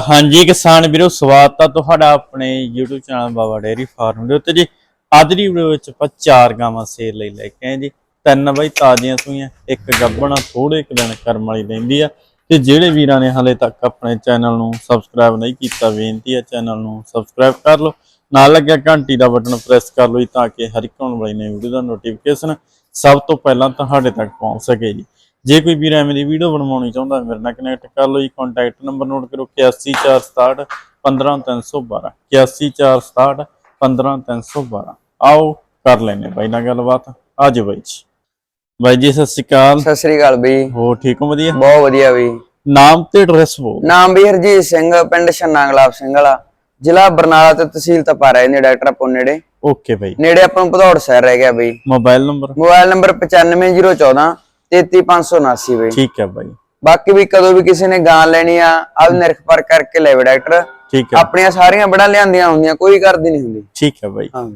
ਹਾਂਜੀ ਕਿਸਾਨ ਵੀਰੋ, ਸਵਾਗਤ ਆ ਤੁਹਾਡਾ ਆਪਣੇ YouTube channel Baba dairy farm ਦੇ ਉੱਤੇ ਜੀ। ਅੱਜ ਦੀ ਵੀਡੀਓ ਵਿੱਚ ਆਪਾਂ ਚਾਰ ਗਾਵਾਂ ਸੇਲ ਲਈ ਲੈ ਕੇ ਆਏ ਜੀ। ਤਿੰਨ ਬਈ ਤਾਜ਼ੀਆਂ ਸੂਈਆਂ, ਇੱਕ ਗੱਬਣਾ ਥੋੜੇ ਕੁ ਦਿਨ ਕਰਮ ਵਾਲੀ ਰਹਿੰਦੀ ਆ। ਤੇ ਜਿਹੜੇ ਵੀਰਾਂ ਨੇ ਹਾਲੇ ਤੱਕ ਆਪਣੇ ਚੈਨਲ ਨੂੰ ਸਬਸਕ੍ਰਾਈਬ ਨਹੀਂ ਕੀਤਾ, ਬੇਨਤੀ ਆ ਚੈਨਲ ਨੂੰ ਸਬਸਕ੍ਰਾਈਬ ਕਰ ਲਓ। ਨਾਲ ਲੱਗਿਆ ਘੰਟੀ ਦਾ ਬਟਨ ਪ੍ਰੈਸ ਕਰ ਲਓ ਜੀ, ਤਾਂ ਕਿ ਹਰ ਇੱਕ ਆਉਣ ਵਾਲੀ ਨਵੀਂ ਵੀਡੀਓ ਦਾ ਨੋਟੀਫਿਕੇਸ਼ਨ ਸਭ ਤੋਂ ਪਹਿਲਾਂ ਤੁਹਾਡੇ ਤੱਕ ਪਹੁੰਚ ਸਕੇ ਜੀ। ਜੇ ਕੋਈ ਵੀਰ ਐਵੇਂ ਦੀ ਵੀਡੀਓ ਬਣਵਾਉਣੀ ਚਾਹੁੰਦਾ ਮੇਰੇ ਨਾਲ ਕਨੈਕਟ ਕਰ ਲਓ ਜੀ ਕੰਟੈਕਟ ਨੰਬਰ ਨੋਟ ਕਰੋ 81467 15312 81467 15312 ਆਓ ਕਰ ਲੈਨੇ ਬਾਈ ਨਾਲ ਗੱਲਬਾਤ। ਆਜੋ ਬਾਈ ਜੀ। ਬਾਈ ਜੀ ਸਤਿ ਸ਼੍ਰੀ ਅਕਾਲ। ਸਤਿ ਸ੍ਰੀ ਅਕਾਲ ਬਈ। ਹੋ ਠੀਕ ਹੋ ਵਧੀਆ? ਬਹੁਤ ਵਧੀਆ ਬਈ। ਨਾਮ ਤੇ ਐਡਰੈਸ ਬੋਲ। ਨਾਮ ਵੀ ਹਰਜੀਤ ਸਿੰਘ ਪਿੰਡ ਛੰਨਾ ਗੁਲਾਬ ਸਿੰਘ ਵਾਲਾ। ਜ਼ਿਲ੍ਹਾ ਬਰਨਾਲਾ ਤੇ ਤਹਿਸੀਲ ਤਪਾਰਾ ਨੇ ਡਾਕਟਰ ਆਪੋ ਨੇੜੇ। ਓਕੇ ਬਾਈ। ਨੇੜੇ ਆਪਾਂ ਨੂੰ ਭਦੌੜ ਸ਼ਹਿਰ ਰਹਿ ਗਿਆ ਬਈ। Mobile number? ਮੋਬਾਈਲ ਨੰਬਰ 95014 33579 ਬਈ। ਠੀਕ ਹੈ ਬਾਈ। ਬਾਕੀ ਵੀ ਕਦੋਂ ਵੀ ਕਿਸੇ ਨੇ ਗਾਂ ਲੈਣੀ ਆ ਆਪ ਨਿਰਖ ਪਰ ਕਰਕੇ ਲੈਵੇ ਡਾਕਟਰ। ਠੀਕ ਹੈ। ਆਪਣੀਆਂ ਸਾਰੀਆਂ ਬੜਾ ਲਿਆਂਦੀਆਂ ਹੁੰਦੀਆਂ ਕੋਈ ਕਰਦੀ ਨਹੀਂ ਹੁੰਦੀ। ਠੀਕ ਹੈ ਬਾਈ। ਹਾਂ।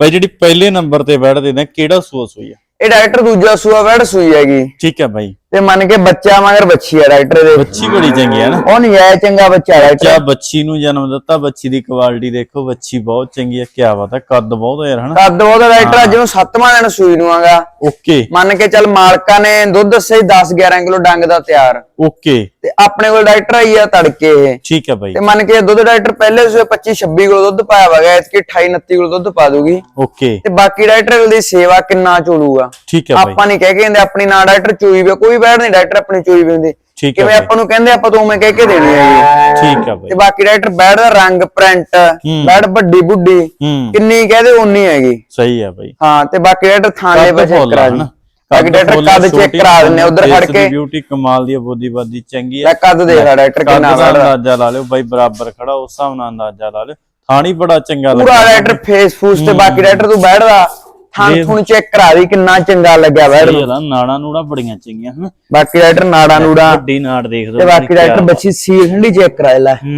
ਬਾਈ ਜਿਹੜੀ ਪਹਿਲੇ ਨੰਬਰ ਤੇ ਬੈਠਦੇ ਨੇ ਕਿਹੜਾ ਸੋਸ ਹੋਈ ਆ? ਇਹ ਡਾਕਟਰ ਦੂਜਾ ਸੂਆ ਵੜ ਸੂਈ ਹੈਗੀ। ਠੀਕ ਹੈ ਬਾਈ। ਤੇ ਮੰਨ ਕੇ ਬੱਚਾ ਮਗਰ ਬੱਚੀ ਆ ਡਾਕਟਰ ਦੇ। ਬੱਚੀ ਬੜੀ ਚੰਗੀ ਹੈ ਨਾ। ਉਹ ਨਹੀਂ ਆਇਆ ਚੰਗਾ ਬੱਚਾ ਬੱਚਾ ਬੱਚੀ ਨੂੰ ਜਨਮ ਦਿੱਤਾ ਬੱਚੀ ਦੀ ਕੁਆਲਿਟੀ ਦੇਖੋ ਬੱਚੀ ਬਹੁਤ ਚੰਗੀ ਹੈ ਕੀ ਬਾਤ ਹੈ ਕੱਦ ਬਹੁਤ ਹੈ ਯਾਰ ਹਨਾ? ਕੱਦ ਉਹਦਾ ਡਾਕਟਰ ਅੱਜ ਨੂੰ ਸੱਤਵਾਂ ਦਿਨ ਸੂਈ ਨੂੰ ਆਗਾ। ਓਕੇ। ਮੰਨ ਕੇ ਚੱਲ ਮਾਲਕਾਂ ਨੇ ਦੁੱਧ ਦੱਸਿਆ 10 11 ਕਿਲੋ ਡੰਗ ਦਾ ਤਿਆਰ। ਓਕੇ। ਤੇ ਆਪਣੇ ਕੋਲ ਡਾਕਟਰ ਆਈ ਆ ਤੜਕੇ ਇਹ। ਠੀਕ ਹੈ ਬਾਈ। ਤੇ ਮੰਨ ਕੇ ਦੁੱਧ ਡਾਕਟਰ ਪਹਿਲੇ ਸੂਏ 25 26 ਕਿਲੋ ਦੁੱਧ ਪਾਇਆ ਵਗਾ ਇਤਕੀ 28 29 ਕਿਲੋ ਦੁੱਧ ਪਾ ਦੂਗੀ। ਓਕੇ। ਤੇ ਬਾਕੀ ਡਾਕਟਰ ਦੀ ਸੇਵਾ ਕਿੰਨਾ ਚੋਲੂਗਾ। ਠੀਕ ਹੈ ਬਾਈ। ਆਪਾਂ ਨਹੀਂ ਕਹਿ ਕੇ ਕਹਿੰਦੇ ਆਪਣੀ ਨਾ ਡਾਕਟਰ ਚੋਈ ਵੀ ਕੋਈ ਬੈਠ ਨਹੀਂ ਡਾਕਟਰ ਆਪਣੀ ਚੋਈ ਵੀ ਹੁੰਦੀ ਠੀਕ ਹੈ ਕਿਵੇਂ ਆਪਾਂ ਨੂੰ ਕਹਿੰਦੇ ਆਪਾਂ ਤੋਂ ਉਵੇਂ ਕਹਿ ਕੇ ਦੇਣੀ ਹੈ ਠੀਕ ਹੈ ਬਾਈ। ਤੇ ਬਾਕੀ ਡਾਕਟਰ ਦਾ ਰੰਗ ਪ੍ਰਿੰਟ ਬੈਠ ਵੱਡੀ ਬੁੱਢੀ ਕਿੰਨੀ ਕਹਦੇ ਉਨੀ ਹੈਗੀ। ਸਹੀ ਹੈ ਬਾਈ। ਹਾਂ ਤੇ ਬਾਕੀ ਡਾਕਟਰ ਥਾਣੇ ਫੁੱਲ ਕਰਾ ਹਨਾ? ਬਾਕੀ ਡਾਕਟਰ ਕੱਦ ਚੈੱਕ ਕਰਾ ਦਿੰਨੇ ਉਧਰ ਖੜ ਕੇ। ਬਿਊਟੀ ਕਮਾਲ ਦੀ ਬੋਦੀ ਬਾਦੀ ਚੰਗੀ ਹੈ ਕੱਦ ਦੇਖ ਡਾਕਟਰ ਕਿੰਨਾ ਬੜਾ ਅੰਦਾਜ਼ਾ ਲਾ ਲਿਓ ਬਾਈ ਬਰਾਬਰ ਖੜਾ ਉਸ ਹਿਸਾਬ ਨਾਲ ਅੰਦਾਜ਼ਾ ਲਾ ਲਿਓ। ਥਾਣੀ ਬੜਾ ਚੰਗਾ ਪੂਰਾ ਲੱਗਾ ਡਾਕਟਰ ਫੇਸ ਫੂਸ ਤੇ ਬਾਕੀ ਡਾਕਟਰ ਤੂੰ ਬੈਠਦਾ ਥੁਣ ਚੈੱਕ ਕਰਾ ਦੀ ਕਿੰਨਾ ਚੰਗਾ ਲੱਗਿਆ ਬੈਠ ਸਹੀ ਹੈ ਨਾੜਾ ਨੂੜਾ ਬੜੀਆਂ ਚੰਗੀਆਂ ਹਨ। ਬਾਕੀ ਡਾਕਟਰ ਨਾੜਾ ਨੂੜਾ ਵੱਡੀ ਨਾੜ ਦੇਖ ਦੋ ਤੇ ਬਾਕੀ ਡਾਕਟਰ ਬੱਚੀ ਸੀਲ ਠੰਡੀ ਚੈੱਕ ਕਰਾ ਲੈ। ਹੂੰ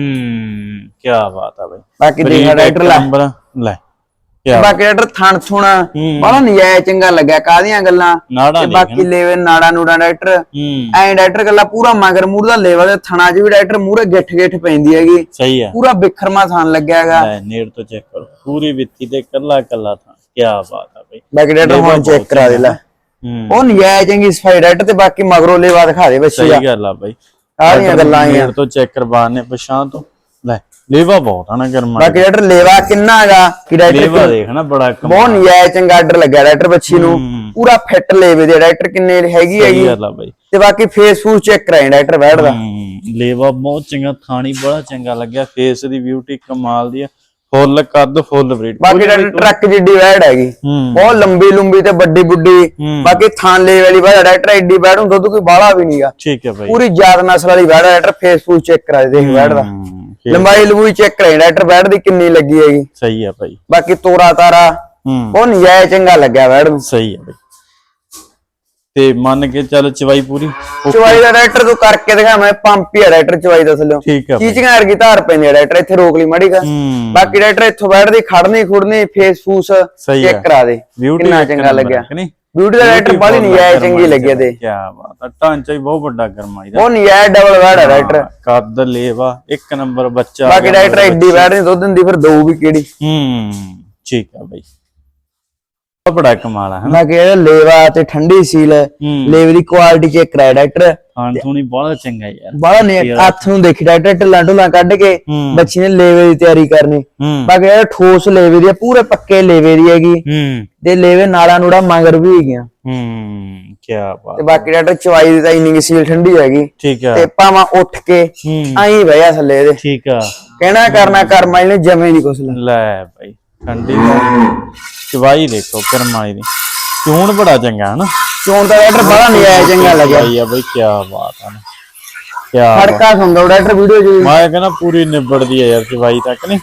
ਕੀ ਬਾਤ ਆ ਬਾਈ। ਬਾਕੀ ਦੇਖ ਲੈ ਨੰਬਰ ਲੈ। ਬਾਕੀ ਡਾਕਟਰ ਥਣ ਥੁਣ ਬੜਾ ਨਜਾਇਜ਼ ਚੰਗਾ ਲੱਗਿਆ ਕਾਦੀਆਂ ਗੱਲਾਂ? ਤੇ ਬਾਕੀ ਲੈਵੇ ਨਾੜਾ ਨੂੜਾ ਹੂੰ। ਐਂ ਡਾਕਟਰ ਗੱਲਾਂ ਪੂਰਾ ਮਗਰ ਮੂਰ ਦਾ ਲੈਵਲ ਤੇ ਥਣਾ 'ਚ ਵੀ ਡਾਕਟਰ ਮੂਰੇ ਗਿੱਠ ਗਿੱਠ ਪੈਂਦੀ ਹੈਗੀ। ਸਹੀ ਹੈ ਪੂਰਾ ਬਿਖਰਮਾ ਥਣ ਲੱਗਿਆ ਹੈਗਾ। ਲੈ ਨੇੜ ਤੋਂ ਚੈੱਕ ਕਰੋ। ਪੂਰੀ ਵਿੱਤੀ ਤੇ ਕੱਲਾ ਕੱਲਾ ਥਾਂ ਕੀ ਬਾਤ ਆ ਬਾਈ। ਡਾਕਟਰ ਹੁਣ ਚੈੱਕ ਕਰਾ ਦੇ ਲੈ। ਉਹ ਨਜਾਇਜ਼ ਚੰਗੀ ਸਫ਼ਾਈ ਡਾਕਟਰ ਤੇ ਬਾਕੀ ਮਗਰੋਂ ਲੈਵਾ ਦਿਖਾ ਦੇ ਬੱਚੀ ਸਹੀ ਗੱਲ ਆ ਬਾਈ। ਸਾਰੀਆਂ ਗੱਲਾਂ ਆਈਆਂ। ਤੋਂ ਚੈੱਕ ਕਰਵਾਉਣ ਨੇ ਪਛਾਣ ਤੋਂ। ਲੈ ਲੇਵਾ ਬਹੁਤ ਆ ਨਾ ਗਰਮਾ ਬਾਕੀ ਡਾਕਟਰ ਲੈਵਾ ਕਿੰਨਾ ਹੈਗਾ ਕਿ ਡਾਕਟਰ ਲੇਵਾ ਦੇਖ ਨਾ ਬੜਾ ਕਮਾਲ ਬਹੁਤ ਨਜਾਇਜ਼ ਚੰਗਾ ਆਰਡਰ ਲੱਗਿਆ ਡਾਕਟਰ ਬੱਚੀ ਨੂੰ। ਪੂਰਾ ਫਿੱਟ ਲੈਵੇ ਦੇ ਡਾਕਟਰ ਕਿੰਨੇ ਹੈਗੀ ਸਹੀ ਹੈਗੀ ਗੱਲ ਆ ਬਾਈ। ਤੇ ਬਾਕੀ ਫੇਸ ਫੂਸ ਚੈੱਕ ਕਰਾਈ ਡਾਕਟਰ ਬੈਠਦਾ ਹੂੰ, ਲੇਵਾ ਬਹੁਤ ਚੰਗਾ ਥਾਣੀ ਬੜਾ ਚੰਗਾ ਲੱਗਿਆ। ਫੇਸ ਦੀ ਬਿਊਟੀ ਕਮਾਲ ਦੀ ਆ। ਫੁੱਲ ਕੱਦ ਫੁੱਲ ਬਰੀਡ ਬਾਕੀ ਟਰੱਕ ਜਿੱਡੀ ਵੈੜ ਹੈਗੀ। ਹੂੰ। ਬਹੁਤ ਲੰਬੀ ਲੰਬੀ ਤੇ ਵੱਡੀ ਬੁੱਢੀ। ਹੂੰ। ਬਾਕੀ ਥਾਂ ਲੈ ਵਾਲੀ ਵੈੜ ਡਾਕਟਰ ਐਡੀ ਵੈੜ ਨੂੰ ਦੁੱਧ ਕੋਈ ਬਾਹਲਾ ਵੀ ਨਹੀਂਗਾ ਠੀਕ ਹੈ ਬਾਈ। ਪੂਰੀ ਜਾਤ ਨਸਲ ਵਾਲੀ ਵੈੜ ਡਾਕਟਰ ਫੇਸ ਫੂਸ ਚੈੱਕ ਕਰਾ ਦੇ ਵੈੜ ਦਾ। ਹੂੰ, ਲੰਬਾਈ ਲੰਬੂਈ ਚੈੱਕ ਕਰਾਈ ਡਾਕਟਰ ਵੈੜ ਦੀ ਕਿੰਨੀ ਲੱਗੀ ਹੈਗੀ। ਸਹੀ ਆ ਬਾਈ। ਬਾਕੀ ਤੋਰਾ ਤਾਰਾ ਹੂੰ। ਉਹ ਨਜਾਇਜ਼ ਚੰਗਾ ਲੱਗਿਆ ਵੈੜ ਨੂੰ। ਸਹੀ ਆ ਬਾਈ। ਤੇ ਮੰਨ ਕੇ ਚੱਲ ਚਵਾਈ ਪੂਰੀ ਚਵਾਈ ਦਾ ਡਾਕਟਰ ਤੂੰ ਕਰਕੇ ਦਿਖਾ ਮੈਂ ਪੰਪ ਹੀ ਆ ਡਾਕਟਰ ਚਵਾਈ ਦਾ ਥੱਲੇ। ਠੀਕ ਆ ਬਾਈ। ਚੀਚੀਆਂ ਵਰਗੀ ਧਾਰ ਪੈਂਦੀ ਆ ਡਾਕਟਰ ਇੱਥੇ ਰੋਕ ਲਈ ਮਾੜੀ ਹੂੰ। ਬਾਕੀ ਡਾਕਟਰ ਇੱਥੋਂ ਬੈਠਦੀ ਖੜਨੀ ਖੁੜਨੀ ਫੇਸ ਫੂਸ ਚੈੱਕ। ਕਰਾ ਦੇ ਕਿੰਨਾ ਚੰਗਾ ਲੱਗਿਆ। ਹੈ ਬਿਊਟੀ ਦਾ ਡਾਕਟਰ ਬਾਲੀ ਨਹੀਂ ਆਇਆ ਚੰਗੀ ਲੱਗੀ ਤੇ। ਕੀ ਬਾਤ ਆ ਢਾਂਚਾ ਹੀ ਬਹੁਤ ਵੱਡਾ ਗਰਮਾਈ ਦਾ ਉਹ ਨਹੀਂ ਆਇਆ ਡਬਲ ਬੈਡ ਆ ਡਾਕਟਰ ਕੱਦ ਲੇਵਾ ਇੱਕ ਨੰਬਰ ਬੱਚਾ ਬਾਕੀ ਡਾਕਟਰ ਐਡੀ ਬੈਡ ਨਹੀਂ ਦੁੱਧ ਦਿੰਦੀ ਫਿਰ ਦਊ ਵੀ ਕਿਹੜੀ। ਹੂੰ ਠੀਕ ਆ ਬਾਈ। ਬੜਾ ਕਮਾਲ ਆ ਹਨਾ? ਬਾਕੀ ਇਹ ਲੇਵਾ ਤੇ ਠੰਡੀ ਸੀਲ ਲੇਵੇ ਦੀ ਕੁਆਲਿਟੀ ਚੈੱਕ ਕਰਾਇਆ ਡਾਕਟਰ। ਖਾਣ ਥੋਣੀ ਬਹੁਤ ਚੰਗਾ ਯਾਰ। ਬਾਹਲਾ ਨੇ ਹੱਥ ਨੂੰ ਦੇਖੀ ਡਾਕਟਰ ਢਿੱਲਾਂ ਢੁੱਲਾਂ ਕੱਢ ਕੇ ਹੂੰ। ਬੱਚੀ ਨੇ ਲੇਵੇ ਦੀ ਤਿਆਰੀ ਕਰਨੀ। ਹੂੰ। ਬਾਕੀ ਇਹ ਠੋਸ ਲੇਵੇ ਦੀ ਆ, ਪੂਰੇ ਪੱਕੇ ਲੇਵੇ ਦੀ ਹੈਗੀ। ਹੂੰ। ਤੇ ਲੇਵੇ ਨਾੜਾ ਨੂੜਾ ਮਗਰ ਵੀ ਹੈਗੀਆਂ। ਹੂੰ ਕੀ ਬਾਤ। ਤੇ ਬਾਕੀ ਡਾਕਟਰ ਚਵਾਈ ਦੀ ਤਾਂ ਸੀਲ ਠੰਡੀ ਹੈਗੀ। ਠੀਕ ਆ। ਤੇ ਭਾਵਾਂ ਉੱਠ ਕੇ ਆਈ ਭਈਆ ਥੱਲੇ ਇਹਦੇ। ਠੀਕ ਆ। ਕਹਿਣਾ ਕਰਨਾ ਕਰਮਾ ਇਹਨੇ ਜਮੇ ਨਹੀਂ ਕੁਛ ਲੈ ਲੈ ਭਾਈ ਠੰਡੀ ਚਵਾਈ ਦੇਖੋ ਕਰਮਾਈ ਦੀ। ਚੂਣ ਬੜਾ ਚੰਗਾ ਹਨਾ? ਚੋਣ ਦਾ ਡਾਕਟਰ ਬੜਾ ਨਹੀਂ ਆਇਆ ਚੰਗਾ ਲੱਗਿਆ। ਭਾਈ ਆ ਬਈ ਕੀ ਬਾਤ ਆ ਕੀ ਖੜਕਾ ਸੁਣਦਾ ਡਾਕਟਰ ਵੀਡੀਓ ਜੀ ਮੈਂ ਕਹਿੰਦਾ ਪੂਰੀ ਨਿਬੜਦੀ ਆ ਯਾਰ ਚਵਾਈ ਤੱਕ ਨਹੀਂ।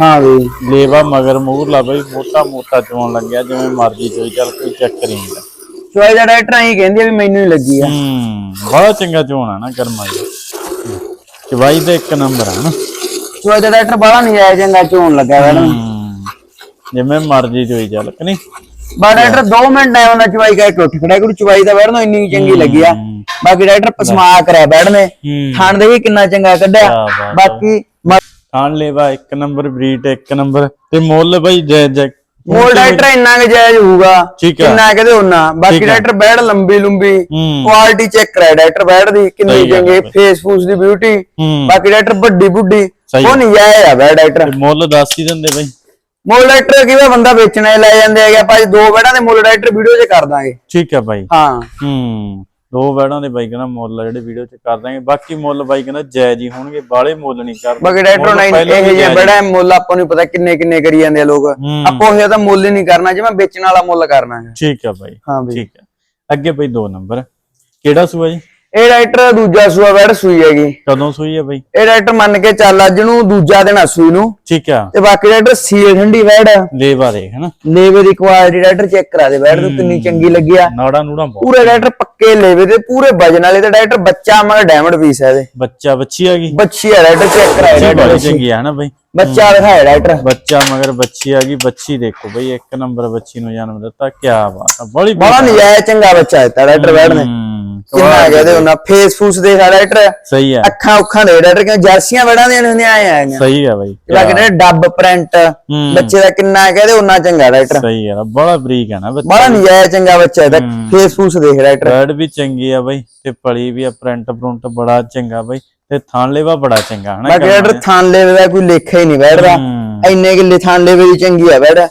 ਹਾਂ ਵੀ। ਲੇਵਾ ਮਗਰ ਮੂਰ ਲਾ ਬਈ ਮੋਟਾ ਮੋਟਾ ਚੋਣ ਲੱਗਿਆ ਜਿਵੇਂ ਮਰਜ਼ੀ ਚੋਈ ਚੱਲ ਕੋਈ ਚੱਕਰ ਨਹੀਂ ਗਾ। ਚਵਾਈ ਦਾ ਡਾਕਟਰ ਆਈ ਕਹਿੰਦੀ ਆ ਵੀ ਮੈਨੂੰ ਹੀ ਲੱਗੀ ਆ। ਹੂੰ ਬੜਾ ਚੰਗਾ ਚੋਣ ਆ ਨਾ ਕਰਮਾਈ ਚਵਾਈ ਦਾ ਇੱਕ ਨੰਬਰ ਆ ਨਾ। ਚਵਾਈ ਦਾ ਡਾਕਟਰ ਬੜਾ ਨਹੀਂ ਆਇਆ ਚੰਗਾ ਚੋਣ ਲੱਗਾ ਵੈਣ ਜਿਵੇਂ ਮਰਜ਼ੀ ਚੋਈ ਚੱਲ ਕਿ ਨਹੀਂ? ਬਾ ਡਾਕਟਰ 2 ਮਿੰਟ ਟਾਈਮ ਨਾਲ ਚਵਾਈ ਕਰਕੇ ਉੱਠ ਖੜਿਆ ਕੋਈ ਚਵਾਈ ਦਾ ਬੈਠ ਨੂੰ ਇੰਨੀ ਕੁ ਚੰਗੀ ਲੱਗੀ ਆ। ਬਾਕੀ ਡਾਕਟਰ ਪਸਮਾ ਕਰਿਆ ਬੈਠ ਨੇ ਖਾਣ ਦੇ ਵੀ ਕਿੰਨਾ ਚੰਗਾ ਕੱਢਿਆ। ਬਾਕੀ ਖਾਣ ਲੈਵਾ ਇੱਕ ਨੰਬਰ ਬਰੀਡ ਇੱਕ ਨੰਬਰ ਤੇ ਮੁੱਲ ਬਈ ਜੈ ਜੈ ਮੋਲ ਡਾਕਟਰ ਇੰਨਾ ਕੁ ਜਾਇਜ਼ ਹੋਊਗਾ। ਕਿੰਨਾ ਕਹਦੇ ਉਹਨਾਂ ਬਾਕੀ। ਡਾਕਟਰ ਬੈਠ ਲੰਬੀ ਲੰਬੀ ਕੁਆਲਿਟੀ ਚੈੱਕ ਕਰਾਇਆ ਡਾਕਟਰ ਬੈਠ ਦੀ ਕਿੰਨੀ ਚੰਗੀ। ਫੇਸ ਫੂਸ ਦੀ ਬਿਊਟੀ ਬਾਕੀ ਡਾਕਟਰ ਵੱਡੀ ਬੁੱਢੀ ਉਹ ਨਹੀਂ ਜਾਇਜ਼ ਆ ਡਾਕਟਰ। ਮੁੱਲ ਦੱਸ ਹੀ ਦਿੰਦੇ ਬਈ। ਮੋਲ ਡਾਕਟਰ ਕਿਵੇਂ ਬੰਦਾ ਵੇਚਣਾ ਲੈ ਜਾਂਦੇ ਹੈਗੇ ਆਪਾਂ ਦੋ ਬੈਠਾਂ ਦੇ ਮੋਲ ਡਾਕਟਰ ਵੀਡੀਓ 'ਚ ਕਰ ਦਾਂਗੇ। ਠੀਕ ਹੈ ਬਾਈ। ਹਾਂ। ਹੂੰ ਦੋ ਵੈੜਾਂ ਦੇ ਬਾਈ ਕਹਿੰਦਾ ਮੁੱਲ ਜਿਹੜੇ ਵੀਡੀਓ 'ਚ ਕਰ ਦਾਂਗੇ। ਬਾਕੀ ਮੁੱਲ ਬਾਈ ਕਹਿੰਦਾ ਜਾਇਜ਼ ਹੀ ਹੋਣਗੇ ਬਾਲੇ ਮੁੱਲ ਨਹੀਂ ਕਰਦੇ ਬਾਕੀ ਮੁੱਲ ਨਹੀਂ ਇਹ ਜੇ ਬੜਾ ਮੁੱਲ ਆਪਾਂ ਨੂੰ ਪਤਾ ਕਿੰਨੇ ਕਿੰਨੇ ਕਰੀ ਜਾਂਦੇ ਆ ਲੋਕ। ਆਪਾਂ ਉਹ ਤਾਂ ਮੁੱਲ ਹੀ ਨਹੀਂ ਕਰਨਾ ਜਿਵੇਂ ਵੇਚਣ ਵਾਲਾ ਮੁੱਲ ਕਰਨਾ ਹੈ। ਠੀਕ ਹੈ ਬਾਈ ਹਾਂ ਬਈ। ਠੀਕ ਹੈ। ਅੱਗੇ ਬਈ ਦੋ ਨੰਬਰ। ਕਿਹੜਾ ਸੂਆ ਜੀ? ਇਹ ਡਾਕਟਰ ਦੂਜਾ ਸੂਆ ਬੈਠ ਸੂਈ ਹੈਗੀ। ਕਦੋਂ ਸੂਈ ਹੈ ਬਾਈ? ਇਹ ਡਾਕਟਰ ਮੰਨ ਕੇ ਚੱਲ ਅੱਜ ਨੂੰ ਦੂਜਾ ਦਿਨ ਆ ਸੂਈ ਨੂੰ। ਠੀਕ ਆ। ਤੇ ਬਾਕੀ ਡਾਕਟਰ ਸੀਲ ਠੰਡੀ ਬੈਠ। ਲੇਵਾ ਦੇ ਹਨਾ? ਲੇਵੇ ਦੀ ਕੁਆਲਿਟੀ ਡਾਕਟਰ ਚੈੱਕ ਕਰਾ ਦੇ ਬੈਠ ਤੋਂ ਕਿੰਨੀ ਚੰਗੀ ਲੱਗੀ ਆ। ਨਾੜਾ ਨੂੜਾ ਬਹੁਤ ਪੂਰੇ ਡਾਕਟਰ ਪੱਕੇ ਲੇਵੇ ਦੇ ਪੂਰੇ ਵਜਨ ਵਾਲੇ ਤੇ ਡਾਕਟਰ ਬੱਚਾ ਮਗਰ ਡਾਇਮੰਡ ਪੀਸ ਹੈ ਇਹਦੇ। ਬੱਚਾ ਬੱਚੀ ਆ ਗਈ? ਬੱਚੀ ਹੈ ਡਾਕਟਰ ਚੈੱਕ ਡਾਕਟਰ ਬੜੀ ਚੰਗੀ ਆ ਹਨਾ ਬਾਈ? ਬੱਚਾ ਦਿਖਾਇਆ ਡਾਕਟਰ ਬੱਚਾ ਮਗਰ ਬੱਚੀ ਆ ਗਈ ਬੱਚੀ ਦੇਖੋ ਬਈ ਇੱਕ ਨੰਬਰ ਬੱਚੀ ਨੂੰ ਜਨਮ ਦਿੱਤਾ ਕੀ ਬਾਤ ਆ ਬੜੀ ਬੜਾ ਨਜਾਇਜ਼ ਚੰਗਾ ਬੱਚਾ ਦਿੱਤਾ ਡਾਕਟਰ ਬੈਠ ਨੇ। ਕਿੰਨਾ ਕਹਦੇ ਉਹਨਾਂ ਫੇਸ ਫੂਸ ਦੇਖਾ ਡਾਕਟਰ ਸਹੀ ਆ ਅੱਖਾਂ ਉੱਖਾਂ ਦੇ ਡਾਕਟਰ ਕਿ ਜਰਸੀਆਂ ਬੜਾਂ ਦੀਆਂ ਹੁੰਦੀਆਂ ਆਏ ਆਈਆਂ ਸਹੀ ਆ ਬਾਈ। ਡਾਕਟਰ ਡੱਬ ਪ੍ਰਿੰਟ ਹੂੰ। ਬੱਚੇ ਦਾ ਕਿੰਨਾ ਕਹਦੇ ਉਹਨਾਂ ਚੰਗਾ ਡਾਕਟਰ ਸਹੀ ਆ ਬੜਾ ਬਰੀਕ ਆ ਨਾ ਬੱਚਾ। ਬੜਾ ਨਜਾਇਜ਼ ਚੰਗਾ ਬੱਚਾ ਇਹਦਾ। ਫੇਸ ਫੂਸ ਦੇਖ ਡਾਕਟਰ ਬਰਡ ਵੀ ਚੰਗੀ ਆ ਬਾਈ ਤੇ ਪਲੀ ਵੀ ਆ ਪ੍ਰਿੰਟ ਪ੍ਰਿੰਟ ਬੜਾ ਚੰਗਾ ਬਾਈ। ਤੇ ਥਾਂ ਲੈਵਾ ਬੜਾ ਚੰਗਾ ਹਨਾ ਬਾਕੀ ਡਾਕਟਰ ਥਾਨ ਲੈਵੇ ਦਾ ਕੋਈ ਲੇਖਾ ਹੀ ਨਹੀਂ ਬੈਠਦਾ। ਇੰਨੇ ਕਿੱਲੇ ਥਾਨ ਲੈਵੇ ਦੀ ਚੰਗੀ ਆ ਬੈਠ। ਆ।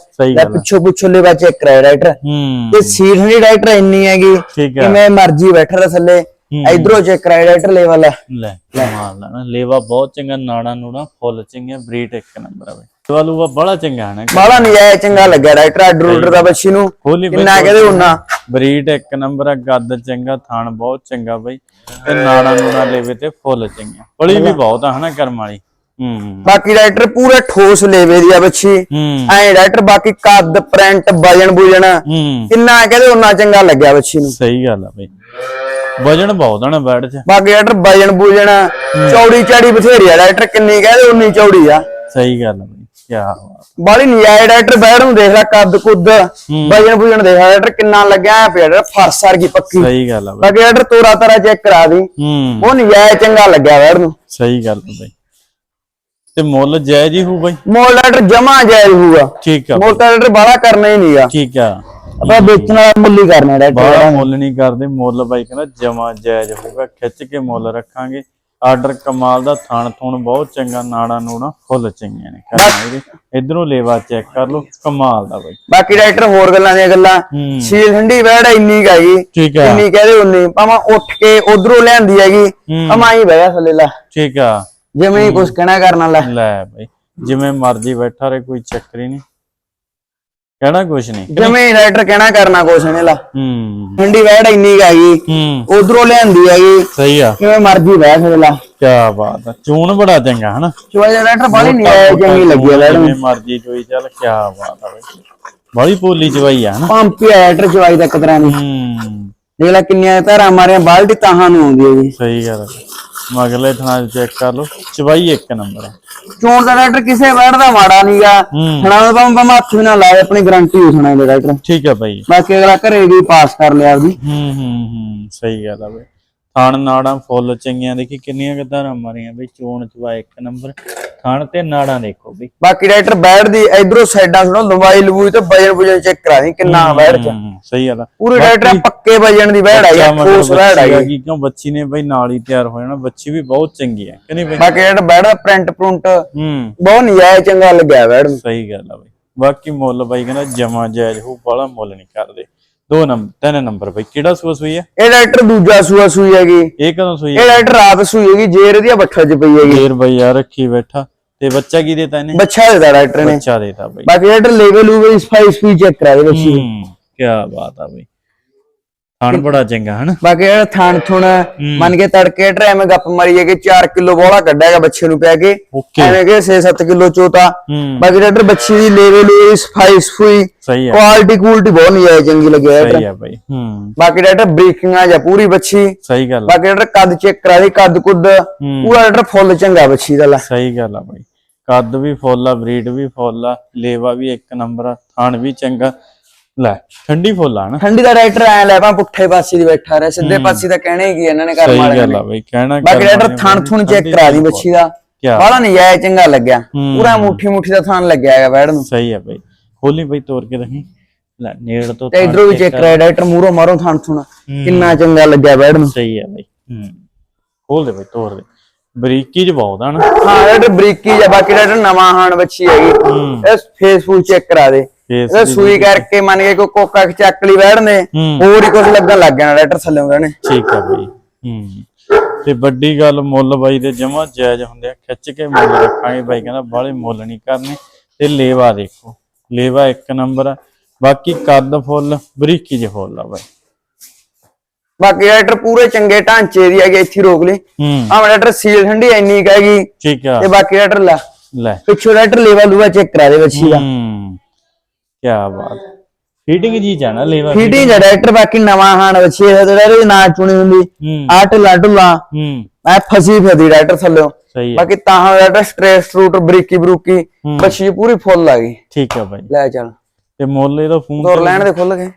ਪਿੱਛੋਂ ਪਿੱਛੋਂ ਲੈਵਾ ਚੈੱਕ ਕਰਾਇਆ ਹੂੰ। ਤੇ ਸੀਟ ਨਹੀਂ ਡਾਕਟਰ ਇੰਨੀ ਹੈਗੀ ਆ। ਕਿਵੇਂ ਮਰਜ਼ੀ ਬੈਠਾ ਰਹ ਥੱਲੇ। ਇਧਰੋਂ ਚੈੱਕ ਕਰਾਇਆ ਡਾਕਟਰ ਲੈਵਲ ਲੈ। ਕਮਾਲ ਨਾ। ਲੇਵਾ ਬਹੁਤ ਚੰਗਾ ਨਾੜਾ ਨੂੜਾ ਫੁੱਲ ਚੰਗੀਆਂ ਬਰੀਡ ਇੱਕ ਨੰਬਰ ਆ ਬਾਈ। ਲੂਵਾ ਬੜਾ ਚੰਗਾ ਹਨਾ ਬਾਲਾ ਨਜਾਇਜ਼ ਚੰਗਾ ਲੱਗਿਆ ਡਾਕਟਰ ਆਰਡਰ ਦਾ ਬੱਚੀ ਨੂੰ। ਬਾਈ ਕਿੰਨਾ ਕਹਦੇ ਉਹਨਾਂ ਬਰੀਡ ਇੱਕ ਨੰਬਰ ਆ ਗੱਦ ਚੰਗਾ ਥਾਣ ਬਹੁਤ ਚੰਗਾ ਬਾਈ। ਤੇ ਨਾੜਾ ਨੂੜਾ ਲੇਵੇ ਤੇ ਫੁੱਲ ਚੰਗੀਆਂ। ਪਲੀ ਵੀ ਬਹੁਤ ਆ ਹਨਾ ਕਰਮ ਵਾਲੀ। ਹੂੰ ਬਾਕੀ ਡਾਕਟਰ ਪੂਰੇ ਠੋਸ ਲੈਵੇ ਦੀ ਆ ਬੱਚੀ। ਹੂੰ। ਐ ਡਾਕਟਰ ਬਾਕੀ ਕੱਦ ਪ੍ਰਿੰਟ ਵਜਨ ਬੁਜਣ ਹੂੰ। ਕਿੰਨਾ ਕਹਦੇ ਉਹਨਾਂ ਚੰਗਾ ਲੱਗਿਆ ਬੱਚੀ ਨੂੰ। ਸਹੀ ਗੱਲ ਆ ਬਾਈ। ਵਜਨ ਬਹੁਤ ਆ ਨਾ ਬੈਡ 'ਚ। ਬਾਕੀ ਡਾਕਟਰ ਵਜਨ ਬੁਜਣ ਚੌੜੀ ਚਾੜੀ ਬਥੇਰੀ ਆ। ਡਾਕਟਰ ਕਿੰਨੀ ਕਹਦੇ ਉਨੀ ਚੌੜੀ ਆ। ਸਹੀ ਗੱਲ ਆ ਬਾਈ। ਬਾਲੀ ਨਜਾਇਜ਼ ਡਾਕਟਰ ਬੈਠ ਨੂੰ ਦੇਖ ਲੈ ਕੱਦ ਕੁੱਦ ਵਜਨ ਬੁਜਣ ਦੇਖ ਲੈ ਡਾਕਟਰ ਕਿੰਨਾ ਲੱਗਿਆ ਪਿਆ ਡਾਕਟਰ ਫਰਸ ਵਰਗੀ ਪੱਕੀ। ਸਹੀ ਗੱਲ ਆ ਬਾਈ। ਬਾਕੀ ਡਾਕਟਰ ਤੋਰਾ ਤਾਰਾ ਚੈੱਕ ਕਰਾ ਦੀ। ਉਹ ਨਜਾਇਜ਼ ਚੰਗਾ ਲੱਗਿਆ ਬੈਠ ਨੂੰ। ਸਹੀ ਗੱਲ ਆ ਬਾਈ। ਤੇ ਮੁੱਲ ਜਾਇਜ਼ ਹੀ ਹੋਊ ਬਾਈ। ਮੋਲ ਡਾਕਟਰ ਜਮਾ ਜਾਇਜ਼ ਹੋਊਗਾ। ਠੀਕ ਆ ਮੋਲ ਤਾਂ ਡਾਕਟਰ ਬਾਲਾ ਕਰਨਾ ਹੀ ਨਹੀਂਗਾ। ਠੀਕ ਆ। ਆਪਾਂ ਵੇਚਣ ਵਾਲਾ ਮੁੱਲ ਹੀ ਕਰਨਾ ਡਾਕਟਰ। ਬਾਹਲਾ ਮੁੱਲ ਨਹੀਂ ਕਰਦੇ ਮੁੱਲ ਬਾਈ ਕਹਿੰਦਾ ਜਮਾ ਜਾਇਜ਼ ਹੋਊਗਾ। ਖਿੱਚ ਕੇ ਮੁੱਲ ਰੱਖਾਂਗੇ। ਆਰਡਰ ਕਮਾਲ ਦਾ ਥਾਣ ਥੁਣ ਬਹੁਤ ਚੰਗਾ ਨਾੜਾ ਨੂੜਾ ਫੁੱਲ ਚੰਗੀਆਂ ਨੇ। ਕਰਨਾ ਇਧਰੋਂ ਲੇਵਾ ਚੈੱਕ ਕਰ ਲਓ ਕਮਾਲ ਦਾ ਬਾਈ। ਬਾਕੀ ਡਾਕਟਰ ਹੋਰ ਗੱਲਾਂ ਦੀਆਂ ਗੱਲਾਂ। ਹੂੰ। ਸੀਲ ਠੰਡੀ ਬੈੜ ਇੰਨੀ ਕੁ ਹੈਗੀ। ਠੀਕ ਆ। ਕਿੰਨੀ ਕਹਦੇ ਉਨੀ। ਭਾਵੇਂ ਉੱਠ ਕੇ ਉਧਰੋਂ ਲਿਆਂਦੀ ਹੈਗੀ ਹੂੰ। ਭਾਵੇਂ ਹੀ ਥੱਲੇ ਲਾ। ਠੀਕ ਆ। ਜਿਵੇਂ ਹੀ ਕੁਝ ਕਹਿਣਾ ਕਰਨਾ ਲੈ ਲੈ ਬਾਈ ਜਿਵੇਂ ਮਰਜ਼ੀ ਬੈਠਾ ਰਹੇ ਕੋਈ ਚੱਕਰ ਹੀ ਨਹੀਂ। ਕਹਿਣਾ ਕੁਛ ਨਹੀਂ ਜਿਵੇਂ ਹੀ ਡਾਕਟਰ ਕਹਿਣਾ ਕਰਨਾ ਕੁਛ ਨਹੀਂ ਲਾ। ਹੂੰ। ਠੰਡੀ ਬੈੜ ਇੰਨੀ ਹੈਗੀ ਹੂੰ। ਉਧਰੋਂ ਲਿਆਂਦੀ ਹੈਗੀ। ਸਹੀ ਆ। ਕਿਵੇਂ ਮਰਜ਼ੀ ਬਹਿ ਥੱਲੇ ਲਾ। ਕੀ ਬਾਤ ਆ। ਚੂਨ ਬੜਾ ਚੰਗਾ ਹਨਾ? ਚੋਇਆ ਡਾਕਟਰ ਬਾਲੀ ਨਹੀਂ ਆਇਆ ਚੰਗੀ ਲੱਗੀ ਆ ਬੈੜ ਜਿਵੇਂ ਮਰਜ਼ੀ ਚੋਈ ਚੱਲ ਕੀ ਬਾਤ ਆ ਬਾਈ। ਬੜੀ ਪੋਲੀ ਚਵਾਈ ਆ ਹਨਾ? ਪੰਪ ਹੀ ਡਾਕਟਰ ਚਵਾਈ ਦਾ ਤਰ੍ਹਾਂ ਦੀ। ਹੂੰ। ਦੇਖ ਲੈ ਕਿੰਨੀਆਂ ਧਾਰਾਂ ਮਾਰੀਆਂ ਬਾਲਟੀ ਤਾਹਾਂ ਨੂੰ ਆਉਂਦੀ ਹੈਗੀ। ਸਹੀ ਗੱਲ ਆ। ਮਗਲੇ ਥਾਂ ਚੈੱਕ ਕਰ ਲਓ। ਚਵਾਈ ਇੱਕ ਨੰਬਰ ਆ। ਚੋਣ ਦਾ ਡਾਕਟਰ ਕਿਸੇ ਬੈੜ ਦਾ ਮਾੜਾ ਨਹੀਂਗਾ ਹਣਾ ਦਾ ਭਾਵੇਂ ਭਾਵੇਂ ਹੱਥ ਵੀ ਨਾ ਲਾਏ ਆਪਣੀ ਗਾਰੰਟੀ ਹੋ ਸੁਣਾ ਦੇ ਡਾਕਟਰ। ਠੀਕ ਆ ਬਾਈ। ਬਾਕੀ ਅਗਲਾ ਘਰੇ ਵੀ ਪਾਸ ਕਰ ਲਿਆ ਆਪਦੀ ਹੂੰ ਹੂੰ ਹੂੰ ਸਹੀ ਗੱਲ ਆ ਬਈ। ਥਾਣ ਨਾੜਾਂ ਫੁੱਲ ਚੰਗੀਆਂ ਦੇਖੀ ਕਿੰਨੀਆਂ ਗਦਾਰਾਂ ਮਾਰੀਆਂ ਬਈ। ਚੋਣ ਚਵਾ ਇੱਕ ਨੰਬਰ। ਥਾਣ ਤੇ ਨਾੜਾਂ ਦੇਖੋ ਬਈ ਬਾਕੀ ਡਾਕਟਰ ਬੈਠ ਦੀ ਇਧਰੋਂ ਸਾਈਡਾਂ ਸੁਣੋ ਲੰਬਾਈ ਲੰਬੂਈ ਤੇ ਵਜਨ ਵਜਨ ਚੈੱਕ ਕਰਾ ਦੀ ਕਿੰਨਾ ਬੈਠ ਚ। ਹੂੰ, ਸਹੀ ਗੱਲ ਪੂਰੇ ਡਾਕਟਰ ਪੱਕੇ ਵਜਨ ਦੀ ਬੈਠ ਆਈ ਠੋਸ ਬੈਠ ਆਈ ਕਿਉਂ ਬੱਚੀ ਨੇ ਬਈ ਨਾਲ ਹੀ ਤਿਆਰ ਹੋ ਜਾਣਾ ਬੱਚੀ ਵੀ ਬਹੁਤ ਚੰਗੀ ਆ ਕਿ ਨਹੀਂ ਬਈ? ਬਾਕੀ ਡਾਕਟਰ ਬੈਠ ਪ੍ਰਿੰਟ ਪ੍ਰਿੰਟ ਹੂੰ। ਬਹੁਤ ਨਜਾਇਜ਼ ਚੰਗਾ ਲੱਗਿਆ ਬੈਠ ਸਹੀ ਗੱਲ ਆ ਬਈ। ਬਾਕੀ ਮੁੱਲ ਬਾਈ ਕਹਿੰਦਾ ਜਮਾ ਜਾਇਜ਼ ਹੋ ਬਾਲਾ ਮੁੱਲ ਨਹੀਂ ਕਰਦੇ। ਦੋ ਨੰਬਰ ਤਿੰਨ ਨੰਬਰ ਬਈ ਕਿਹੜਾ ਸੂਆ ਸੂਈ ਆ? ਇਹ ਡਾਕਟਰ ਦੂਜਾ ਸੂਆ ਸੂਈ ਹੈਗੀ। ਇਹ ਕਦੋਂ ਸੂਈ ਆ? ਇਹ ਡਾਕਟਰ ਰਾਤ ਸੂਈ ਹੈਗੀ ਜੇਰ ਦੀ ਬੱਠਾ ਚ ਪਈ ਹੈਗੀ। ਫੇਰ ਬਈ ਆ ਰੱਖੀ ਬੈਠਾ। ਤੇ ਬੱਚਾ ਕੀ ਦੇਤਾ ਇਹਨੇ? ਬੱਚਾ ਦਿੱਤਾ ਡਾਕਟਰ ਨੇ। ਬੱਚਾ ਦੇਤਾ ਬਈ। ਬਾਕੀ ਡਾਕਟਰ ਲੈਵਲ ਲੂਵਲ ਸਪਾਈਸ ਵੀ ਚੈੱਕ ਕਰਾ ਦੇ। ਬੱਚੀ। ਹੂੰ ਕੀ ਬਾਤ ਆ ਬਈ। ਥਾਣ ਬੜਾ ਚੰਗਾ ਹਨਾ? ਬਾਕੀ ਇਹ ਥਾਣ ਥੁਣ ਮੰਨ ਕੇ ਤੜਕੇ ਟਰੈਮ ਗੱਪ ਮਾਰੀ ਕਿ 4 ਕਿਲੋ ਬੋਲਾ ਕੱਢਿਆਗਾ ਬੱਚੇ ਨੂੰ ਪੈ ਕੇ। ਐਵੇਂ ਕਿ 6-7 ਕਿਲੋ ਚੋਤਾ। ਹੂੰ। ਬਾਕੀ ਡਾਕਟਰ ਬੱਚੀ ਦੀ ਲੈਵਲ ਲੂਵਲ ਸਫ਼ਾਈ ਸਫੂਈ ਕੁਆਲਿਟੀ ਕੁਆਲਿਟੀ ਬਹੁਤ ਨਹੀਂ ਆਈ ਚੰਗੀ ਲੱਗੀ ਸਹੀ ਆ ਬਈ। ਹੂੰ। ਬਾਕੀ ਡਾਕਟਰ ਬਰੀਕਿੰਗਾਂ ਜਾਂ ਪੂਰੀ ਬੱਚੀ। ਸਹੀ ਗੱਲ ਬਾਕੀ ਡਾਕਟਰ ਕੱਦ ਚੈੱਕ ਕਰਾ ਦੇ ਕੱਦ ਕੁੱਦ। ਪੂਰਾ ਡਾਕਟਰ ਫੁੱਲ ਚੰਗਾ ਬੱਚੀ ਦਾ ਲੈ। ਸਹੀ ਗੱਲ ਆ ਬਈ। ਕੱਦ ਵੀ ਫੁੱਲ ਆ ਬਰੀਡ ਵੀ ਫੁੱਲ ਆ ਲੇਵਾ ਵੀ ਇੱਕ ਨੰਬਰ ਆ ਥਾਣ ਵੀ ਚੰਗਾ। ਲੈ ਠੰਡੀ ਫੁੱਲ ਆ ਨਾ। ਠੰਡੀ ਦਾ ਡਾਕਟਰ ਐ ਲੈ ਪਾ ਪੁੱਠੇ ਪਾਸੇ ਦੀ ਬੈਠਾ ਰਿਹਾ ਸਿੱਧੇ ਪਾਸੇ ਦਾ ਕਹਿਣੇ ਕੀ ਇਹਨਾਂ ਨੇ ਕਰਮ ਸਹੀ ਵਾਲਿਆਂ ਗੱਲ ਆ ਬਈ ਕਹਿਣਾ ਬਾਕੀ ਵਾਲੇ ਥਣ ਥੁਣ ਚੈੱਕ ਕਰਾ ਦੀ ਬੱਚੀ ਦਾ। ਕਿਆ? ਬਾਹਲਾ ਨਜਾਇਜ਼ ਚੰਗਾ ਲੱਗਿਆ। ਪੂਰਾ ਮੁੱਠੀ ਮੁੱਠੀ ਦਾ ਥਣ ਲੱਗਿਆ ਹੈਗਾ ਬੈੜ ਨੂੰ। ਸਹੀ ਆ ਬਈ। ਖੋਲੀ ਬਈ ਤੋੜ ਕੇ ਦੇਖੀ ਲੈ ਨੇੜ ਤੋਂ ਤੇ ਇਧਰੋਂ ਵੀ ਚੈੱਕ ਕਰਾਇਆ ਡਾਕਟਰ ਮੂਰੋਂ ਮਾਰੋਂ ਥਣ ਥੁਣ। ਕਿੰਨਾ ਚੰਗਾ ਲੱਗਿਆ ਬੈੜ ਨੂੰ। ਸਹੀ ਆ ਬਈ। ਹੂੰ। ਖੋਲ ਦੇ ਬਈ ਤੋੜ ਦੇ। ਬਰੀਕੀ ਚ ਬਹੁਤ ਆ ਨਾ। ਹਾਂ ਡਾਕਟਰ ਬਰੀਕੀ ਜਾਂ ਬਾਕੀ ਡਾਕਟਰ ਨਵਾਂ ਹਾਣ ਬੱਚੀ ਹੈਗੀ। ਇਹ ਫੇਸਬੁੱਕ ਚੈੱਕ ਕਰਾ ਦੇ। ਇਹ ਸੂਈ ਕਰਕੇ। ਮੰਨ ਕੇ ਕੋਈ ਕੋਕਾ ਚੱਕ ਲਈ ਬੈੜ ਨੇ ਹੂੰ। ਹੋਰ ਹੀ ਕੁਝ ਲੱਗਣ ਲੱਗ ਗਿਆ ਡਾਕਟਰ ਥੱਲੇ ਉਹਨਾਂ ਨੇ। ਠੀਕ ਆ ਬਈ ਹੂੰ। ਤੇ ਵੱਡੀ ਗੱਲ ਮੁੱਲ ਬਾਈ ਦੇ ਜਮਾ ਜਾਇਜ਼ ਹੁੰਦੇ ਆ ਖਿੱਚ ਕੇ ਮੁੱਲ ਰੱਖਾਂਗੇ ਬਾਈ ਕਹਿੰਦਾ ਬਾਹਲੇ ਮੁੱਲ ਨਹੀਂ ਕਰਨੇ। ਤੇ ਲੇਵਾ ਦੇਖੋ ਲੇਵਾ ਇੱਕ ਨੰਬਰ ਆ। ਬਾਕੀ ਕੱਦ ਫੁੱਲ ਬਰੀਕੀ ਜਿਹੇ ਫੁੱਲ ਆ ਬਾਈ। ਬਾਕੀ ਡਾਕਟਰ ਪੂਰੇ ਚੰਗੇ ਢਾਂਚੇ ਦੀ ਹੈਗੀ ਇੱਥੇ ਰੋਕ ਹੂੰ। ਆਹ ਡਾਕਟਰ ਸੀਲ ਠੰਡੀ ਇੰਨੀ ਕੁ ਹੈਗੀ। ਠੀਕ ਆ। ਤੇ ਬਾਕੀ ਡਾਕਟਰ ਲੈ ਲੈ। ਪਿੱਛੋਂ ਡਾਕਟਰ ਲੈਵਲ ਲੂਆ ਚੈੱਕ ਕਰਾ ਦੇ ਬੱਚੀ ਦਾ ਹੂੰ ਕੀ ਬਾਤ। ਫੀਟਿੰਗ ਜੀ ਜਾਣਾ ਲੇਵਾ ਫੀਟਿੰਗ ਦਾ ਡਾਕਟਰ ਬਾਕੀ ਨਵਾਂ ਹਾਣ ਬੱਚੀ ਹੈ ਤੇ ਇਹਦੇ ਨਾ ਚੁਣੀ ਹੁੰਦੀ। ਹੂੰ। ਆਟ ਲਾਟੂਲਾ ਹੂੰ। ਮੈਂ ਫਸੀ ਫਿਰਦੀ ਡਾਕਟਰ ਥੱਲੇ। ਸਹੀ ਆ ਬਾਕੀ ਤਾਂ ਡਾਕਟਰ ਸਟ੍ਰੇਟ ਸਟਰੂਟ ਬਰੀਕੀ ਬਰੂਕੀ ਹੂੰ। ਬੱਚੀ ਪੂਰੀ ਫੁੱਲ ਆ ਗਈ। ਠੀਕ ਆ ਬਾਈ। ਲੈ ਚੱਲ। ਤੇ ਮੁੱਲ ਇਹਦਾ ਫੋਨ ਤੋਰ ਲੈਣ ਦੇ ਖੁੱਲ ਗਏ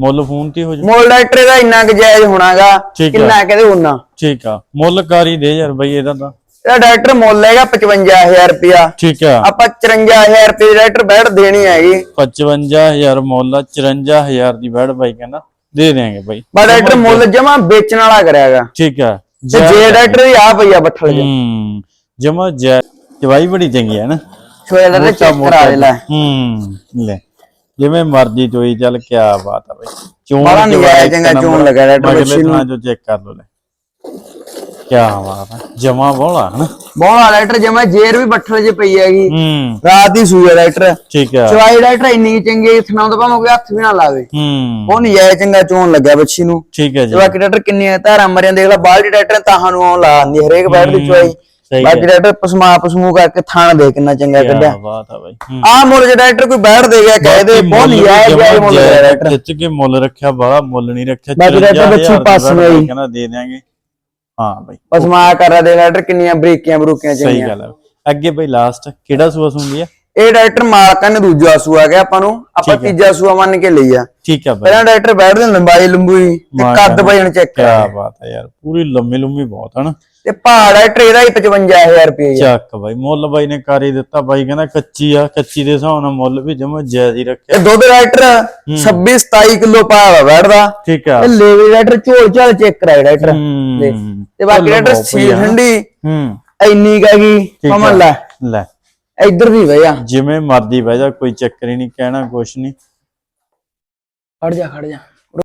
ਮੁੱਲ ਫੋਨ ਤੇ ਹੋ ਜਾ ਮੋਲ ਡਾਕਟਰ ਦਾ ਇੰਨਾ ਕੁ ਜਾਇਜ਼ ਹੋਣਾਗਾ ਠੀਕ ਆ। ਕਿੰਨਾ ਕਹਦੇ ਉਹਨਾਂ ਠੀਕ ਆ। ਮੁੱਲ ਕਰੀ ਦੇ ਯਾਰ ਬਾਈ ਇਹਦਾ ਤਾਂ। ਇਹਦਾ ਡਾਕਟਰ ਮੁੱਲ ਹੈਗਾ 55000 ਰੁਪਿਆ ਠੀਕ ਆ ਆਪਾਂ 54000 ਰੁਪਏ ਦੀ ਡਾਕਟਰ ਬੈਠ ਦੇਣੀ ਹੈਗੀ। 55000 ਮੁੱਲ ਆ 54000 ਦੀ ਬੈਡ ਬਾਈ ਕਹਿੰਦਾ। ਦੇ ਦੇਾਂਗੇ ਬਾਈ। ਬਾ ਡਾਕਟਰ ਮੁੱਲ ਜਮਾ ਵੇਚਣ ਵਾਲਾ ਕਰਿਆਗਾ। ਠੀਕ ਆ ਤੇ ਜੇ ਡਾਕਟਰ ਦੀ ਆ ਪਈ ਆ ਬੱਠਲ ਜੀ ਹੂੰ ਜਮਾ ਜੈ ਜਵਾਈ ਬੜੀ ਚੰਗੀ ਹੈ ਨਾ। ਛੋਏ ਦਾ ਚੈੱਕ ਕਰਾ ਦੇ ਲੈ ਹੂੰ ਲੈ। ਜਿਵੇਂ ਮਰਜ਼ੀ ਤੋਈ ਚੱਲ ਕੀ ਬਾਤ ਆ ਬਾਈ। ਚੋਣ ਬੜਾ ਚੰਗਾ ਚੋਣ। ਲੱਗਾ ਮਗਰਲੇ ਬੱਚੀ ਨੂੰ। ਚੋਂ ਚੈੱਕ ਕਰ ਲੋ ਲੈ। ਕੀ ਬਾਤ ਆ ਜਮਾ ਬੋਲਾ ਹਨਾ? ਬਹੁਤ ਡਾਕਟਰ ਜਮਾ ਜੇਰ ਵੀ ਬੱਠਲ 'ਚ ਪਈ ਹੈਗੀ। ਹੂੰ। ਰਾਤ ਹੀ ਸੂਈ ਡਾਕਟਰ ਠੀਕ ਆ। ਚਵਾਈ ਡਾਕਟਰ ਇੰਨੀ ਚੰਗੀ ਸੁਣਾਉ ਤਾਂ ਭਾਵੇਂ ਕੋਈ ਹੱਥ ਵੀ ਨਾ ਲਾਵੇ। ਹੂੰ। ਉਹ ਨਜਾਇਜ਼ ਚੰਗਾ ਚੋਣ ਲੱਗਿਆ ਬੱਚੀ ਨੂੰ। ਠੀਕ ਹੈ ਜੀ। ਬਾਕੀ ਡਾਕਟਰ ਕਿੰਨੀਆਂ ਧਾਰਾਂ ਮਰਿਆਂ ਦੇਖ ਲੈ ਬਾਲਟੀ ਡਾਕਟਰ ਨੇ ਤਾਹਾਂ ਨੂੰ ਆਉਣ ਲਾ ਆਂਦੀ ਹਰੇਕ ਬੈਠ ਦੀ ਚਵਾਈ ਬਾਕੀ ਡਾਕਟਰ ਪਸਮਾ ਪਸਮੂ ਕਰਕੇ ਥਾਣ ਦੇ ਕਿੰਨਾ ਚੰਗਾ ਕੱਢਿਆ। ਕੀ ਬਾਤ ਆ ਬਾਈ। ਹੂੰ। ਮੁੱਲ ਜੇ ਡਾਕਟਰ ਕੋਈ ਬੈਠ ਦੇ ਗਿਆ ਕਹੇ ਦੇ ਨਜਾਇਜ਼ ਜਮਾਂ ਜਾਇਜ਼ ਮੁੱਲ ਡਾਕਟਰ। ਖਿੱਚ ਕੇ ਮੁੱਲ ਰੱਖਿਆ ਬਾਹਲਾ ਮੁੱਲ ਨਹੀਂ ਰੱਖਿਆ। ਬਾਕੀ 54,000 ਬੱਚੀ ਦੀ ਪਾਸ ਹੋਈ। ਕਹਿੰਦਾ ਦੇ ਦਿਆਂਗੇ। ਹਾਂ ਬਾਈ। ਪਸਮਾ ਕਰ ਦੇ ਡਾਕਟਰ ਕਿੰਨੀਆਂ ਬਰੀਕੀਆਂ ਬਰੂਕੀਆਂ ਸਹੀ ਗੱਲ ਹੈ। ਅੱਗੇ ਬਈ ਲਾਸਟ ਕਿਹੜਾ ਸੂਆ ਸੁਣਦੀ ਆ? ਇਹ ਡਾਕਟਰ ਮਾਲਕਾਂ ਨੇ ਦੂਜਾ ਸੂਆ ਗਿਆ ਆਪਾਂ ਨੂੰ। ਆਪਾਂ ਤੀਜਾ ਸੂਆ ਮੰਨ ਕੇ ਲਈ ਆ। ਠੀਕ ਆ ਬਾਈ। ਪਹਿਲਾਂ ਡਾਕਟਰ ਬੈਠਦੇ ਲੰਬਾਈ ਲੰਬੂਈ। ਤੇ ਕੱਦ ਕਰ। ਵਜਨ ਚੈੱਕ ਕੀ ਬਾਤ ਹੈ ਯਾਰ ਪੂਰੀ ਲੰਮੀ ਲੰਮੀ ਬਹੁਤ ਹਨ ਤੇ ਭਾਅ ਡਾਕਟਰ ਇਹਦਾ ਹੀ 55000 ਰੁਪਏ ਆ। ਚੱਕ ਬਾਈ ਮੁੱਲ ਬਾਈ ਨੇ ਕਰ ਹੀ ਦਿੱਤਾ ਬਾਈ ਕਹਿੰਦਾ ਕੱਚੀ ਆ ਕੱਚੀ ਦੇ ਹਿਸਾਬ ਨਾਲ ਮੁੱਲ ਵੀ ਜਮਾ ਜਾਇਜ਼ ਹੀ ਰੱਖਿਆ। ਇਹ ਦੁੱਧ ਡਾਕਟਰ 26 27 ਕਿਲੋ ਪਾਇਆ ਵਾ ਬੈਠਦਾ ਠੀਕ ਆ। ਇਹ ਲੇਵੇ ਡਾਕਟਰ ਝੋਲ ਝਾਲ ਚੈੱਕ ਕਰਾਏ ਡਾਕਟਰ ਹੂੰ। ਤੇ ਬਾਕੀ ਬਹੁਤ ਸੀ। ਠੰਡੀ ਹੂੰ। ਇੰਨੀ ਠੀਕ ਮਮਨ ਆ। ਲੈ। ਲੈ। ਇੱਧਰ ਦੀ ਵਜਾ ਜਿਵੇਂ ਮਰਦੀ ਬਹਿ ਜਾ ਕੋਈ ਚੱਕਰ ਹੀ ਨਹੀਂ ਕਹਿਣਾ ਕੁਛ ਨਹੀਂ। ਖੜ ਜਾ ਖੜ ਜਾ।